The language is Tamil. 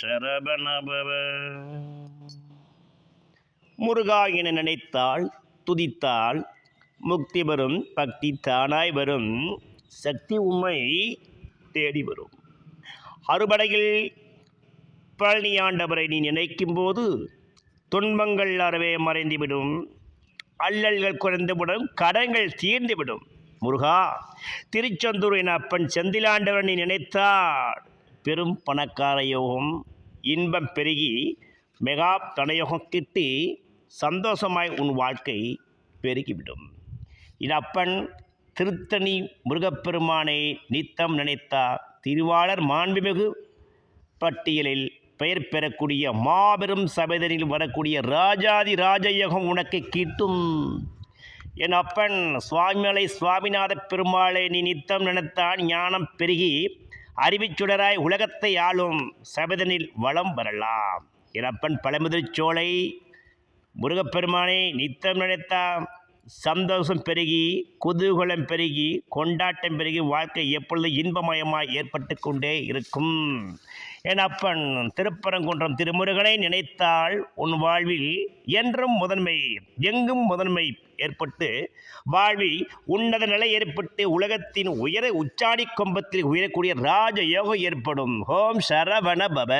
சரபணபவ. முருகா என நினைத்தால் துதித்தால் முக்தி வரும் பக்தி தானாய் வரும் சக்தி உண்மை தேடி வரும். அறுபடையில் பழனியாண்டவரை நீ நினைக்கும் போது துன்பங்கள் அறவே மறைந்துவிடும் அல்லல்கள் குறைந்துவிடும் கடன்கள் தீர்ந்துவிடும். முருகா திருச்செந்தூர் என அப்பன் செந்திலாண்டவன் நீ நினைத்தால் பெரும் பணக்கார யோகம் இன்பம் பெருகி மெகா தனயோகம் கிட்டி சந்தோஷமாய் உன் வாழ்க்கை பெருகிவிடும். இடப்பன் திருத்தணி முருகப்பெருமானை நித்தம் நினைத்தா திருவாளர் மாண்புமிகு பட்டியலில் பெயர் பெறக்கூடிய மாபெரும் சபைதனில் வரக்கூடிய ராஜாதி ராஜயோகம் உனக்கு கிட்டும். என் அப்பன் சுவாமிமலை சுவாமிநாத பெருமாளை நீ நித்தம் நினைத்தான் ஞானம் பெருகி அறிவிச்சுடராய் உலகத்தை ஆளும் சபதனில் வளம் வரலாம். இறப்பன் பழமுதிர்ச்சோலை சோலை முருகப்பெருமானை நித்தம் நினைத்தா சந்தோஷம் பெருகி குதூகலம் பெருகி கொண்டாட்டம் பெருகி வாழ்க்கை எப்பொழுது இன்பமயமாய் ஏற்பட்டு கொண்டே இருக்கும். என் அப்பன் திருப்பரங்குன்றம் திருமுருகனை நினைத்தால் உன் வாழ்வில் என்றும் முதன்மை எங்கும் முதன்மை ஏற்பட்டு வாழ்வில் உன்னத நிலை ஏற்பட்டு உலகத்தின் உயர உச்சாடி கொம்பத்தில் உயரக்கூடிய ராஜயோகம் ஏற்படும். ஹோம் சரவண பவ.